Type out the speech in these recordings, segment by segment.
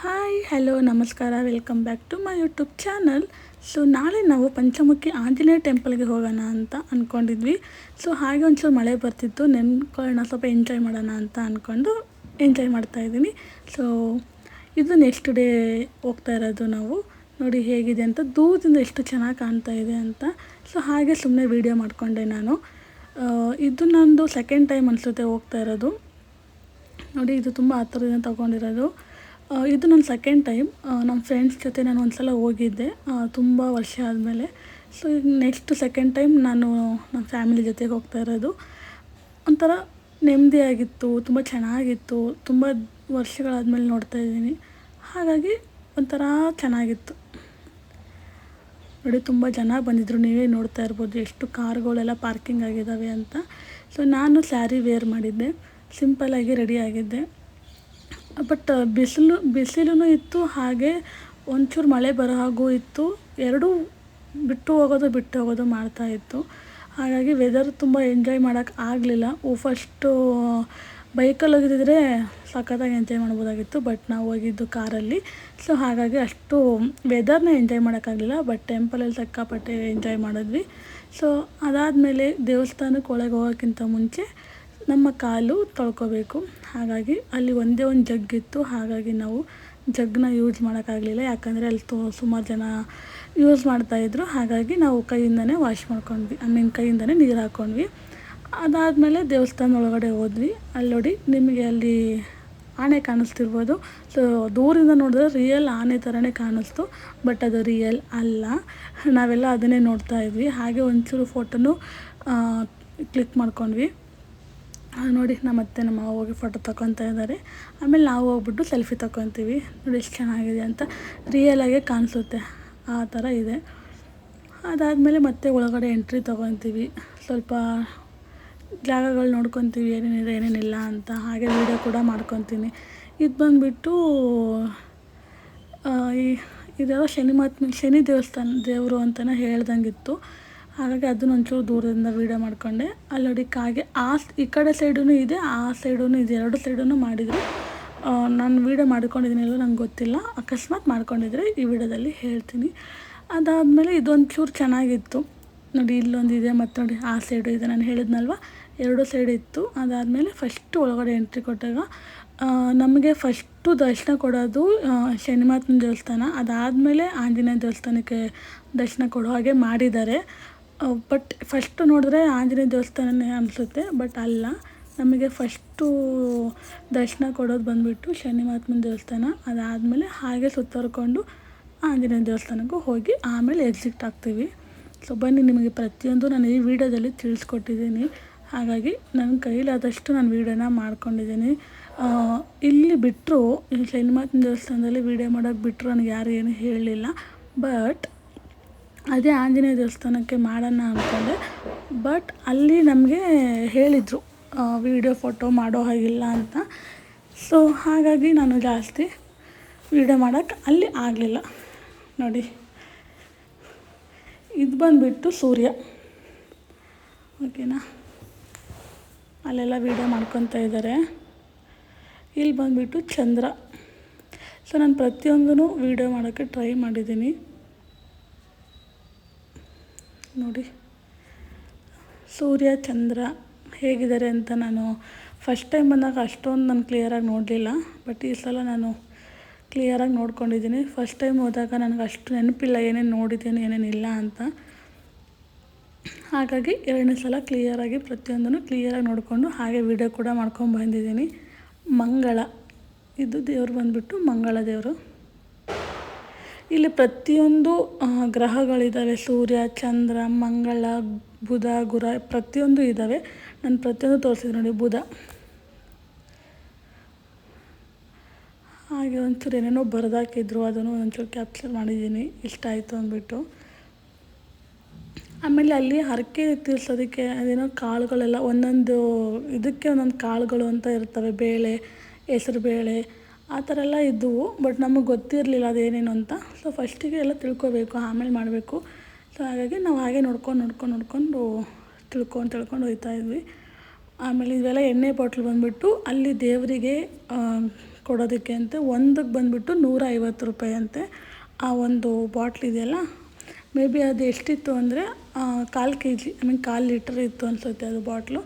Hi hello ನಮಸ್ಕಾರ welcome back to my YouTube channel so ನಾಳೆ ನಾವು ಪಂಚಮುಖಿ ಆಂಜನೇಯ ಟೆಂಪಲ್ಗೆ ಹೋಗೋಣ ಅಂತ ಅಂದ್ಕೊಂಡಿದ್ವಿ ಸೊ ಹಾಗೆ ಒಂಚೂರು ಮಳೆ ಬರ್ತಿತ್ತು ನೆನ್ಕೊಳ್ಳೋಣ ಸ್ವಲ್ಪ ಎಂಜಾಯ್ ಮಾಡೋಣ ಅಂತ ಅಂದ್ಕೊಂಡು ಎಂಜಾಯ್ ಮಾಡ್ತಾಯಿದ್ದೀನಿ ಸೊ ಇದು ನೆಕ್ಸ್ಟ್ ಡೇ ಹೋಗ್ತಾ ಇರೋದು ನಾವು. ನೋಡಿ ಹೇಗಿದೆ ಅಂತ, ದೂರದಿಂದ ಎಷ್ಟು ಚೆನ್ನಾಗಿ ಕಾಣ್ತಾ ಇದೆ ಅಂತ. ಸೊ ಹಾಗೆ ಸುಮ್ಮನೆ ವೀಡಿಯೋ ಮಾಡಿಕೊಂಡೆ ನಾನು. ಇದು ನಂದು ಸೆಕೆಂಡ್ ಟೈಮ್ ಅನಿಸುತ್ತೆ ಹೋಗ್ತಾ ಇರೋದು. ನೋಡಿ, ಇದು ತುಂಬ ಹತ್ತಿರದಿಂದ ತೊಗೊಂಡಿರೋದು. ಇದು ನನ್ನ ಸೆಕೆಂಡ್ ಟೈಮ್ ನಮ್ಮ ಫ್ರೆಂಡ್ಸ್ ಜೊತೆ ನಾನು ಒಂದು ಸಲ ಹೋಗಿದ್ದೆ ತುಂಬ ವರ್ಷ ಆದಮೇಲೆ. ಸೊ ಈಗ ನೆಕ್ಸ್ಟ್ ಸೆಕೆಂಡ್ ಟೈಮ್ ನಾನು ನಮ್ಮ ಫ್ಯಾಮಿಲಿ ಜೊತೆಗೆ ಹೋಗ್ತಾ ಇರೋದು. ಒಂಥರ ನೆಮ್ಮದಿಯಾಗಿತ್ತು ತುಂಬ ಚೆನ್ನಾಗಿತ್ತು. ತುಂಬ ವರ್ಷಗಳಾದಮೇಲೆ ನೋಡ್ತಾ ಇದ್ದೀನಿ. ಹಾಗಾಗಿ ಒಂಥರ ಚೆನ್ನಾಗಿತ್ತು. ನೋಡಿ, ತುಂಬ ಜನ ಬಂದಿದ್ದರು ನೀವೇ ನೋಡ್ತಾ ಇರ್ಬೋದು ಎಷ್ಟು ಕಾರ್ಗಳೆಲ್ಲ ಪಾರ್ಕಿಂಗ್ ಆಗಿದ್ದಾವೆ ಅಂತ. ಸೊ ನಾನು ಸ್ಯಾರಿ ವೇರ್ ಮಾಡಿದ್ದೆ. ಸಿಂಪಲ್ಲಾಗಿ ರೆಡಿ ಆಗಿದ್ದೆ. ಬಟ್ ಬಿಸಿಲು ಬಿಸಿಲೂ ಇತ್ತು, ಹಾಗೆ ಒಂಚೂರು ಮಳೆ ಬರೋ ಹಾಗೂ ಇತ್ತು. ಎರಡೂ ಬಿಟ್ಟು ಹೋಗೋದು ಬಿಟ್ಟು ಹೋಗೋದು ಮಾಡ್ತಾ ಇತ್ತು. ಹಾಗಾಗಿ ವೆದರ್ ತುಂಬ ಎಂಜಾಯ್ ಮಾಡೋಕ್ಕೆ ಆಗಲಿಲ್ಲ. ಫಸ್ಟು ಬೈಕಲ್ಲಿ ಹೋಗಿದ್ದಿದ್ರೆ ಸಖತ್ತಾಗಿ ಎಂಜಾಯ್ ಮಾಡ್ಬೋದಾಗಿತ್ತು, ಬಟ್ ನಾವು ಹೋಗಿದ್ದು ಕಾರಲ್ಲಿ ಸೊ ಹಾಗಾಗಿ ಅಷ್ಟು ವೆದರ್ನ ಎಂಜಾಯ್ ಮಾಡೋಕ್ಕಾಗಲಿಲ್ಲ ಬಟ್ ಟೆಂಪಲಲ್ಲಿ ಸಿಕ್ಕಾಪಟ್ಟೆ ಎಂಜಾಯ್ ಮಾಡಿದ್ವಿ. ಸೊ ಅದಾದಮೇಲೆ ದೇವಸ್ಥಾನಕ್ಕೆ ಒಳಗೆ ಹೋಗೋಕ್ಕಿಂತ ಮುಂಚೆ ನಮ್ಮ ಕಾಲು ತೊಳ್ಕೊಬೇಕು. ಹಾಗಾಗಿ ಅಲ್ಲಿ ಒಂದೇ ಒಂದು ಜಗ್ ಇತ್ತು. ಹಾಗಾಗಿ ನಾವು ಜಗ್ನ ಯೂಸ್ ಮಾಡೋಕ್ಕಾಗಲಿಲ್ಲ. ಯಾಕಂದರೆ ಅಲ್ಲಿ ತೋ ಸುಮಾರು ಜನ ಯೂಸ್ ಮಾಡ್ತಾಯಿದ್ರು ಹಾಗಾಗಿ ನಾವು ಕೈಯಿಂದನೇ ವಾಶ್ ಮಾಡ್ಕೊಂಡ್ವಿ. ಐ ಮೀನ್ ಕೈಯಿಂದನೇ ನೀರು ಹಾಕ್ಕೊಂಡ್ವಿ ಅದಾದಮೇಲೆ ದೇವಸ್ಥಾನ ಒಳಗಡೆ ಹೋದ್ವಿ. ಅಲ್ಲಿ ನೋಡಿ ನಿಮಗೆ ಅಲ್ಲಿ ಆನೆ ಕಾಣಿಸ್ತಿರ್ಬೋದು. ಸೊ ದೂರಿಂದ ನೋಡಿದ್ರೆ ರಿಯಲ್ ಆನೆ ಥರನೇ ಕಾಣಿಸ್ತು. ಬಟ್ ಅದು ರಿಯಲ್ ಅಲ್ಲ. ನಾವೆಲ್ಲ ಅದನ್ನೇ ನೋಡ್ತಾ ಇದ್ವಿ. ಹಾಗೆ ಒಂಚೂರು ಫೋಟೋನು ಕ್ಲಿಕ್ ಮಾಡ್ಕೊಂಡ್ವಿ. ನೋಡಿ ನಮ್ಮ ಅತ್ತೆ ನಮ್ಮ ಮಾವ ಹೋಗಿ ಫೋಟೋ ತಗೊತಾ ಇದ್ದಾರೆ. ಆಮೇಲೆ ನಾವು ಹೋಗ್ಬಿಟ್ಟು ಸೆಲ್ಫಿ ತಗೊತೀವಿ ನೋಡಿ, ಎಷ್ಟು ಚೆನ್ನಾಗಿದೆ ಅಂತ ರಿಯಲಾಗೆ ಕಾಣಿಸುತ್ತೆ. ಆ ಥರ ಇದೆ. ಅದಾದಮೇಲೆ ಮತ್ತೆ ಒಳಗಡೆ ಎಂಟ್ರಿ ತೊಗೊತೀವಿ ಸ್ವಲ್ಪ ಜಾಗಗಳು ನೋಡ್ಕೊತೀವಿ, ಏನೇನಿದೆ, ಏನೇನಿಲ್ಲ ಅಂತ. ಹಾಗೆ ವೀಡಿಯೋ ಕೂಡ ಮಾಡ್ಕೊತೀನಿ. ಇದು ಬಂದುಬಿಟ್ಟು ಈ ಇದೆಲ್ಲ ಶನಿ ಮಹಾತ್ಮ ಶನಿ ದೇವಸ್ಥಾನ, ದೇವರು ಅಂತಲೇ ಹೇಳ್ದಂಗಿತ್ತು. ಹಾಗಾಗಿ ಅದನ್ನ ಒಂಚೂರು ದೂರದಿಂದ ವೀಡಿಯೋ ಮಾಡಿಕೊಂಡೆ. ಅಲ್ಲಿ ನೋಡಿ ಕಾಗೆ ಆ ಈ ಕಡೆ ಸೈಡೂ ಇದೆ, ಆ ಸೈಡೂ ಇದೆ, ಎರಡು ಸೈಡೂ ಮಾಡಿದರು. ನಾನು ವೀಡಿಯೋ ಮಾಡ್ಕೊಂಡಿದ್ದೀನಿ ಎಲ್ಲೋ ನಂಗೆ ಗೊತ್ತಿಲ್ಲ. ಅಕಸ್ಮಾತ್ ಮಾಡ್ಕೊಂಡಿದ್ರೆ ಈ ವಿಡಿಯೋದಲ್ಲಿ ಹೇಳ್ತೀನಿ. ಅದಾದಮೇಲೆ ಇದೊಂಚೂರು ಚೆನ್ನಾಗಿತ್ತು. ನೋಡಿ ಇಲ್ಲೊಂದು ಇದೆ, ಮತ್ತು ನೋಡಿ ಆ ಸೈಡು ಇದೆ. ನಾನು ಹೇಳಿದ್ನಲ್ವ? ಎರಡು ಸೈಡ್ ಇತ್ತು. ಅದಾದಮೇಲೆ ಫಸ್ಟು ಒಳಗಡೆ ಎಂಟ್ರಿ ಕೊಟ್ಟಾಗ ನಮಗೆ ಫಸ್ಟು ದರ್ಶನ ಕೊಡೋದು ಶನಿಮಾತನ ದೇವಸ್ಥಾನ. ಅದಾದಮೇಲೆ ಆಂಜನೇಯ ದೇವಸ್ಥಾನಕ್ಕೆ ದರ್ಶನ ಕೊಡೋ ಹಾಗೆ ಮಾಡಿದ್ದಾರೆ. ಬಟ್ ಫಸ್ಟು ನೋಡಿದ್ರೆ ಆಂಜನೇಯ ದೇವಸ್ಥಾನನೇ ಅನಿಸುತ್ತೆ ಬಟ್ ಅಲ್ಲ. ನಮಗೆ ಫಸ್ಟು ದರ್ಶನ ಕೊಡೋದು ಬಂದುಬಿಟ್ಟು ಶನಿ ಮಹಾತ್ಮನ ದೇವಸ್ಥಾನ. ಅದಾದಮೇಲೆ ಹಾಗೆ ಸುತ್ತರ್ಕೊಂಡು ಆಂಜನೇಯ ದೇವಸ್ಥಾನಕ್ಕೂ ಹೋಗಿ ಆಮೇಲೆ ಎಕ್ಸಿಟ್ ಆಗ್ತೀವಿ. ಸೊ ಬನ್ನಿ ನಿಮಗೆ ಪ್ರತಿಯೊಂದು ನಾನು ಈ ವಿಡಿಯೋದಲ್ಲಿ ತಿಳಿಸ್ಕೊಟ್ಟಿದ್ದೀನಿ. ಹಾಗಾಗಿ ನನ್ನ ಕೈಲಾದಷ್ಟು ನಾನು ವೀಡಿಯೋನ ಮಾಡ್ಕೊಂಡಿದ್ದೀನಿ. ಇಲ್ಲಿ ಬಿಟ್ಟರು ಈ ಶನಿ ಮಹಾತ್ಮನ ದೇವಸ್ಥಾನದಲ್ಲಿ ವೀಡಿಯೋ ಮಾಡೋಕ್ಕೆ ಬಿಟ್ಟರು ನನಗೆ ಯಾರು ಏನು ಹೇಳಲಿಲ್ಲ ಬಟ್ ಅದೇ ಆಂಜನೇಯ ದೇವಸ್ಥಾನಕ್ಕೆ ಮಾಡೋಣ ಅಂದ್ಕೊಂಡೆ. ಬಟ್ ಅಲ್ಲಿ ನಮಗೆ ಹೇಳಿದರು ವೀಡಿಯೋ ಫೋಟೋ ಮಾಡೋ ಹಾಗಿಲ್ಲ ಅಂತ. ಸೊ ಹಾಗಾಗಿ ನಾನು ಜಾಸ್ತಿ ವೀಡಿಯೋ ಮಾಡೋಕ್ಕೆ ಅಲ್ಲಿ ಆಗಲಿಲ್ಲ. ನೋಡಿ, ಇದು ಬಂದುಬಿಟ್ಟು ಸೂರ್ಯ. ಓಕೆನಾ? ಅಲ್ಲೆಲ್ಲ ವೀಡಿಯೋ ಮಾಡ್ಕೊತಾ ಇದ್ದಾರೆ ಇಲ್ಲಿ ಬಂದುಬಿಟ್ಟು ಚಂದ್ರ. ಸೊ ನಾನು ಪ್ರತಿಯೊಂದೂ ವೀಡಿಯೋ ಮಾಡೋಕ್ಕೆ ಟ್ರೈ ಮಾಡಿದ್ದೀನಿ. ನೋಡಿ. ಸೂರ್ಯ, ಚಂದ್ರ ಹೇಗಿದ್ದಾರೆ ಅಂತ ನಾನು ಫಸ್ಟ್ ಟೈಮ್ ಬಂದಾಗ ಅಷ್ಟೊಂದು ನಾನು ಕ್ಲಿಯರಾಗಿ ನೋಡಲಿಲ್ಲ. ಬಟ್ ಈ ಸಲ ನಾನು ಕ್ಲಿಯರಾಗಿ ನೋಡ್ಕೊಂಡಿದ್ದೀನಿ. ಫಸ್ಟ್ ಟೈಮ್ ಹೋದಾಗ ನನಗೆ ಅಷ್ಟು ನೆನಪಿಲ್ಲ ಏನೇನು ನೋಡಿದ್ದೀನಿ ಏನೇನಿಲ್ಲ ಅಂತ. ಹಾಗಾಗಿ ಎರಡನೇ ಸಲ ಕ್ಲಿಯರಾಗಿ ಪ್ರತಿಯೊಂದನ್ನು ಕ್ಲಿಯರಾಗಿ ನೋಡಿಕೊಂಡು ಹಾಗೆ ವಿಡಿಯೋ ಕೂಡ ಮಾಡ್ಕೊಂಡು ಬಂದಿದ್ದೀನಿ. ಮಂಗಳ. ಇದು ದೇವ್ರು ಬಂದುಬಿಟ್ಟು ಮಂಗಳ ದೇವರು. ಇಲ್ಲಿ ಪ್ರತಿಯೊಂದು ಗ್ರಹಗಳಿದ್ದಾವೆ ಸೂರ್ಯ, ಚಂದ್ರ, ಮಂಗಳ, ಬುಧ, ಗುರ, ಪ್ರತಿಯೊಂದು ಇದ್ದಾವೆ ನಾನು ಪ್ರತಿಯೊಂದು ತೋರಿಸಿದೆ ನೋಡಿ, ಬುಧ. ಹಾಗೆ ಒಂಚೂರು ಏನೇನೋ ಬರೆದಾಕಿದ್ರು, ಅದನ್ನು ಒಂಚೂರು ಕ್ಯಾಪ್ಚರ್ ಮಾಡಿದ್ದೀನಿ. ಇಷ್ಟ ಆಯಿತು ಅಂದ್ಬಿಟ್ಟು. ಆಮೇಲೆ ಅಲ್ಲಿ ಹರಕೆ ತೀರ್ಸೋದಕ್ಕೆ ಅದೇನೋ ಕಾಳುಗಳೆಲ್ಲ ಒಂದೊಂದು ಇದಕ್ಕೆ ಒಂದೊಂದು ಕಾಳುಗಳು ಅಂತ ಇರ್ತವೆ. ಬೇಳೆ, ಹೆಸರು ಬೇಳೆ ಆ ಥರ ಎಲ್ಲ ಇದ್ದವು ಬಟ್ ನಮಗೆ ಗೊತ್ತಿರಲಿಲ್ಲ ಅದೇನೇನು ಅಂತ. ಸೊ ಫಸ್ಟಿಗೆ ಎಲ್ಲ ತಿಳ್ಕೊಬೇಕು, ಆಮೇಲೆ ಮಾಡಬೇಕು. ಸೊ ಹಾಗಾಗಿ ನಾವು ಹಾಗೆ ನೋಡ್ಕೊಂಡು ನೋಡ್ಕೊಂಡು ನೋಡ್ಕೊಂಡು ತಿಳ್ಕೊಂಡು ತಿಳ್ಕೊಂಡು ಹೋಗ್ತಾ ಇದ್ವಿ. ಆಮೇಲೆ ಇವೆಲ್ಲ ಎಣ್ಣೆ ಬಾಟ್ಲ್ ಬಂದುಬಿಟ್ಟು ಅಲ್ಲಿ ದೇವರಿಗೆ ಕೊಡೋದಕ್ಕೆ ಅಂತೆ, ಒಂದಕ್ಕೆ ಬಂದುಬಿಟ್ಟು ನೂರ ಐವತ್ತು ರೂಪಾಯಿ ಅಂತೆ ಆ ಒಂದು ಬಾಟ್ಲ್ ಇದೆಯಲ್ಲ. ಮೇ ಬಿ ಅದು ಎಷ್ಟಿತ್ತು ಅಂದರೆ ಕಾಲು ಕೆ ಜಿ ಐ ಮೀನ್ ಕಾಲು ಲೀಟ್ರ್ ಇತ್ತು ಅನಿಸುತ್ತೆ ಅದು ಬಾಟ್ಲು.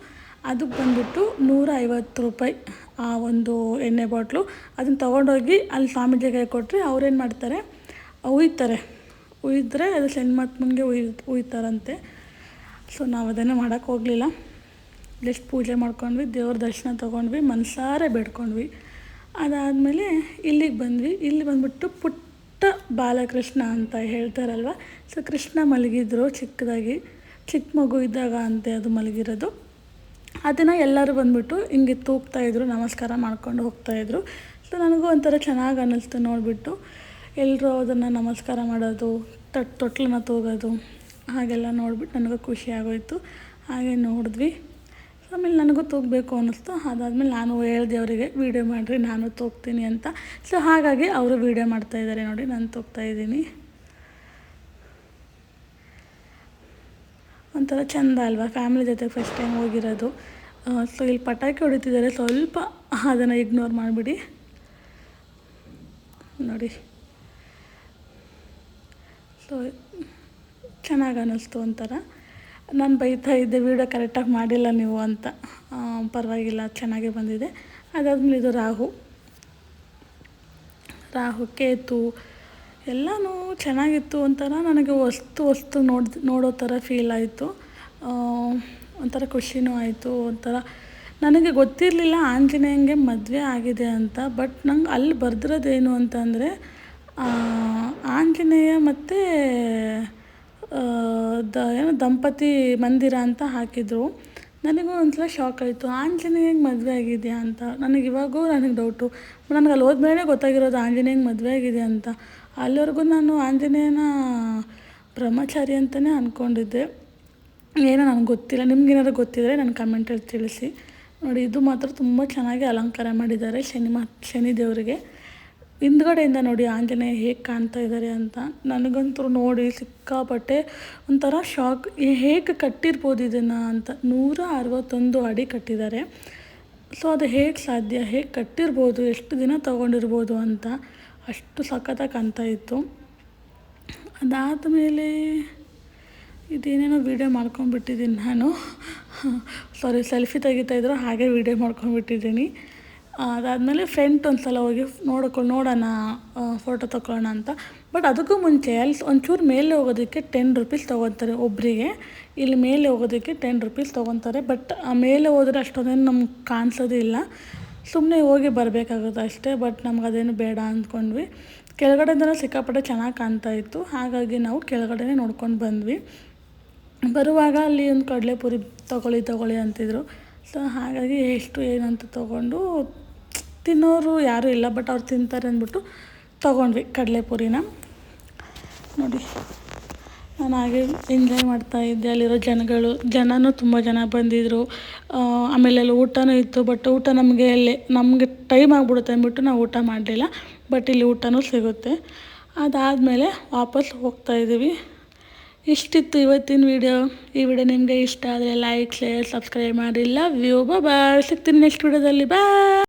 ಅದಕ್ಕೆ ಬಂದುಬಿಟ್ಟು ನೂರ ಐವತ್ತು ರೂಪಾಯಿ ಆ ಒಂದು ಎಣ್ಣೆ ಬಾಟ್ಲು. ಅದನ್ನು ತೊಗೊಂಡೋಗಿ ಅಲ್ಲಿ ಸ್ವಾಮೀಜಿಗೆ ಕೊಟ್ಟರೆ ಅವ್ರೇನು ಮಾಡ್ತಾರೆ? ಉಯ್ತಾರೆ. ಉಯ್ದ್ರೆ ಅದು ಮುಂದೆ ಉಯ್, ಉಯ್ತಾರಂತೆ. ಸೊ ನಾವು ಅದನ್ನು ಮಾಡೋಕ್ಕೆ ಹೋಗಲಿಲ್ಲ. ಜಸ್ಟ್ ಪೂಜೆ ಮಾಡ್ಕೊಂಡ್ವಿ, ದೇವ್ರ ದರ್ಶನ ತೊಗೊಂಡ್ವಿ, ಮನಸಾರೆ ಬೇಡ್ಕೊಂಡ್ವಿ. ಅದಾದಮೇಲೆ ಇಲ್ಲಿಗೆ ಬಂದ್ವಿ. ಇಲ್ಲಿ ಬಂದುಬಿಟ್ಟು ಪುಟ್ಟ ಬಾಲಕೃಷ್ಣ ಅಂತ ಹೇಳ್ತಾರಲ್ವ? ಸೊ ಕೃಷ್ಣ ಮಲಗಿದ್ರು ಚಿಕ್ಕದಾಗಿ. ಚಿಕ್ಕ ಮಗು ಇದ್ದಾಗ ಅಂತೆ ಅದು ಮಲಗಿರೋದು. ಅದನ್ನು ಎಲ್ಲರೂ ಬಂದುಬಿಟ್ಟು ಹಿಂಗೆ ತೂಗ್ತಾಯಿದ್ರು ನಮಸ್ಕಾರ ಮಾಡ್ಕೊಂಡು ಹೋಗ್ತಾಯಿದ್ರು ಸೊ ನನಗೂ ಒಂಥರ ಚೆನ್ನಾಗಿ ಅನ್ನಿಸ್ತು ನೋಡಿಬಿಟ್ಟು. ಎಲ್ಲರೂ ಅದನ್ನು ನಮಸ್ಕಾರ ಮಾಡೋದು, ತಟ್, ತೊಟ್ಲನ್ನ ತೂಗೋದು, ಹಾಗೆಲ್ಲ ನೋಡ್ಬಿಟ್ಟು ನನಗೂ ಖುಷಿ ಆಗೋಯಿತು. ಹಾಗೆ ನೋಡಿದ್ವಿ. ಆಮೇಲೆ ನನಗೂ ತೂಗಬೇಕು ಅನ್ನಿಸ್ತು. ಅದಾದಮೇಲೆ ನಾನು ಹೇಳ್ದೆ ಅವರಿಗೆ, ವೀಡಿಯೋ ಮಾಡಿರಿ, ನಾನು ತೂಗ್ತೀನಿ ಅಂತ. ಸೊ ಹಾಗಾಗಿ ಅವರು ವೀಡಿಯೋ ಮಾಡ್ತಾಯಿದ್ದಾರೆ ನೋಡಿ, ನಾನು ತೂಗ್ತಾ ಒಂಥರ ಚೆಂದ ಅಲ್ವಾ? ಫ್ಯಾಮಿಲಿ ಜೊತೆ ಫಸ್ಟ್ ಟೈಮ್ ಹೋಗಿರೋದು. ಸೊ ಇಲ್ಲಿ ಪಟಾಕಿ ಹೊಡಿತಿದ್ದಾರೆ. ಸ್ವಲ್ಪ ಅದನ್ನು ಇಗ್ನೋರ್ ಮಾಡಿಬಿಡಿ. ನೋಡಿ. ಸೊ ಚೆನ್ನಾಗಿ ಅನ್ನಿಸ್ತು ಒಂಥರ. ನಾನು ಬೈತಾ ಇದ್ದೆ, ವೀಡಿಯೋ ಕರೆಕ್ಟಾಗಿ ಮಾಡಿಲ್ಲ ನೀವು ಅಂತ. ಪರವಾಗಿಲ್ಲ, ಚೆನ್ನಾಗೇ ಬಂದಿದೆ. ಅದಾದ್ಮೇಲೆ ಇದು ರಾಹು. ರಾಹು, ಕೇತು ಎಲ್ಲನೂ ಚೆನ್ನಾಗಿತ್ತು ಒಂಥರ ನನಗೆ ವಸ್ತು ವಸ್ತು ನೋಡ್ ನೋಡೋ ಥರ ಫೀಲ್ ಆಯಿತು. ಒಂಥರ ಖುಷಿನೂ ಆಯಿತು, ಒಂಥರ ನನಗೆ ಗೊತ್ತಿರಲಿಲ್ಲ ಆಂಜನೇಯಂಗೆ ಮದುವೆ ಆಗಿದೆ ಅಂತ ಬಟ್ ನಂಗೆ ಅಲ್ಲಿ ಬರೆದಿರೋದೇನು ಅಂತಂದರೆ ಆಂಜನೇಯ ಮತ್ತು ದ, ಏನು ದಂಪತಿ ಮಂದಿರ ಅಂತ ಹಾಕಿದರು. ನನಗೂ ಒಂದ್ಸಲ ಶಾಕ್ ಆಯಿತು. ಆಂಜನೇಯಂಗೆ ಮದುವೆ ಆಗಿದೆಯಾ ಅಂತ? ನನಗೆ ಇವಾಗೂ ನನಗೆ ಡೌಟು ನನಗೆ ಅಲ್ಲಿ ಹೋದ್ಮೇಲೆ ಗೊತ್ತಾಗಿರೋದು ಆಂಜನೇಯಂಗೆ ಮದುವೆ ಆಗಿದೆ ಅಂತ. ಅಲ್ಲಿವರೆಗೂ ನಾನು ಆಂಜನೇಯನ ಬ್ರಹ್ಮಚಾರಿ ಅಂತಲೇ ಅಂದ್ಕೊಂಡಿದ್ದೆ ಏನೋ ನನಗೆ ಗೊತ್ತಿಲ್ಲ. ನಿಮ್ಗೇನಾದ್ರು ಗೊತ್ತಿದ್ದರೆ ನನ್ನ ಕಮೆಂಟಲ್ಲಿ ತಿಳಿಸಿ. ನೋಡಿ, ಇದು ಮಾತ್ರ ತುಂಬ ಚೆನ್ನಾಗಿ ಅಲಂಕಾರ ಮಾಡಿದ್ದಾರೆ ಶನಿ ಮಾ ಶನಿ ದೇವರಿಗೆ ಹಿಂದ್ಗಡೆಯಿಂದ ನೋಡಿ ಆಂಜನೇಯ ಹೇಗೆ ಕಾಣ್ತಾ ಇದ್ದಾರೆ ಅಂತ. ನನಗಂತೂ ನೋಡಿ ಸಿಕ್ಕಾಪಟ್ಟೆ ಒಂಥರ ಶಾಕ್. ಹೇಗೆ ಕಟ್ಟಿರ್ಬೋದು ಇದನ್ನು ಅಂತ. ನೂರ ಅರವತ್ತೊಂದು ಅಡಿ ಕಟ್ಟಿದ್ದಾರೆ. ಸೊ, ಅದು ಹೇಗೆ ಸಾಧ್ಯ? ಹೇಗೆ ಕಟ್ಟಿರ್ಬೋದು? ಎಷ್ಟು ದಿನ ತೊಗೊಂಡಿರ್ಬೋದು ಅಂತ. ಅಷ್ಟು ಸಖತ್ತಾಗಿ ಕಾಣ್ತಾ ಇತ್ತು. ಅದಾದಮೇಲೆ ಇದೇನೇನೋ ವೀಡಿಯೋ ಮಾಡ್ಕೊಂಡ್ಬಿಟ್ಟಿದ್ದೀನಿ ನಾನು. ಸಾರಿ ಸೆಲ್ಫಿ ತೆಗಿತಾಯಿದ್ರು ಹಾಗೆ ವೀಡಿಯೋ ಮಾಡ್ಕೊಂಡ್ಬಿಟ್ಟಿದ್ದೀನಿ. ಅದಾದಮೇಲೆ ಫ್ರೆಂಟ್ ಒಂದು ಸಲ ಹೋಗಿ ನೋಡ್ಕೊಂಡು ನೋಡೋಣ ಫೋಟೋ ತೊಗೊಳೋಣ ಅಂತ. ಬಟ್ ಅದಕ್ಕೂ ಮುಂಚೆ ಅಲ್ಲಿ ಒಂಚೂರು ಮೇಲೆ ಹೋಗೋದಕ್ಕೆ ಟೆನ್ ರುಪೀಸ್ ತೊಗೊತಾರೆ ಒಬ್ಬರಿಗೆ ಇಲ್ಲಿ ಮೇಲೆ ಹೋಗೋದಕ್ಕೆ ಟೆನ್ ರುಪೀಸ್ ತೊಗೊತಾರೆ. ಬಟ್ ಮೇಲೆ ಹೋದರೆ ಅಷ್ಟೊಂದೇನು ನಮ್ಗೆ ಕಾಣಿಸೋದಿಲ್ಲ. ಸುಮ್ಮನೆ ಹೋಗಿ ಬರಬೇಕಾಗುತ್ತೆ ಅಷ್ಟೇ ಬಟ್ ನಮ್ಗೆ ಅದೇನು ಬೇಡ ಅಂದ್ಕೊಂಡ್ವಿ. ಕೆಳಗಡೆಯಿಂದಲೂ ಸಿಕ್ಕಾಪಟ್ಟೆ ಚೆನ್ನಾಗಿ ಕಾಣ್ತಾ ಇತ್ತು. ಹಾಗಾಗಿ ನಾವು ಕೆಳಗಡೆನೇ ನೋಡ್ಕೊಂಡು ಬಂದ್ವಿ. ಬರುವಾಗ ಅಲ್ಲಿ ಒಂದು ಕಡಲೆಪುರಿ ತೊಗೊಳ್ಳಿ ತೊಗೊಳ್ಳಿ ಅಂತಿದ್ರು. ಸೊ ಹಾಗಾಗಿ ಎಷ್ಟು ಏನಂತ ತೊಗೊಂಡು ತಿನ್ನೋರು ಯಾರೂ ಇಲ್ಲ ಬಟ್ ಅವ್ರು ತಿಂತಾರೆ ಅಂದ್ಬಿಟ್ಟು ತೊಗೊಂಡ್ವಿ ಕಡಲೆಪುರಿನ. ನೋಡಿ. ನಾನು ಹಾಗೆ ಎಂಜಾಯ್ ಮಾಡ್ತಾಯಿದ್ದೆ ಅಲ್ಲಿರೋ ಜನಗಳು, ಜನನೂ ತುಂಬ ಜನ ಬಂದಿದ್ದರು ಆಮೇಲೆ ಅಲ್ಲಿ ಊಟನೂ ಇತ್ತು ಬಟ್ ಊಟ ನಮಗೆ ಅಲ್ಲಿ, ನಮಗೆ ಟೈಮ್ ಆಗಿಬಿಡುತ್ತೆ ಅಂದ್ಬಿಟ್ಟು ನಾವು ಊಟ ಮಾಡಲಿಲ್ಲ ಬಟ್ ಇಲ್ಲಿ ಊಟನೂ ಸಿಗುತ್ತೆ. ಅದಾದಮೇಲೆ ವಾಪಸ್ ಹೋಗ್ತಾಯಿದ್ದೀವಿ ಇಷ್ಟಿತ್ತು ಇವತ್ತಿನ ವೀಡಿಯೋ ಈ ವಿಡಿಯೋ ನಿಮಗೆ ಇಷ್ಟ ಆದರೆ ಲೈಕ್ ಶೇರ್ ಸಬ್ಸ್ಕ್ರೈಬ್ ಮಾಡಿ. ಲವ್ ಯು ಬಾಯ್ ಸಿಗ್ತೀನಿ ನೆಕ್ಸ್ಟ್ ವೀಡಿಯೋದಲ್ಲಿ ಬಾಯ್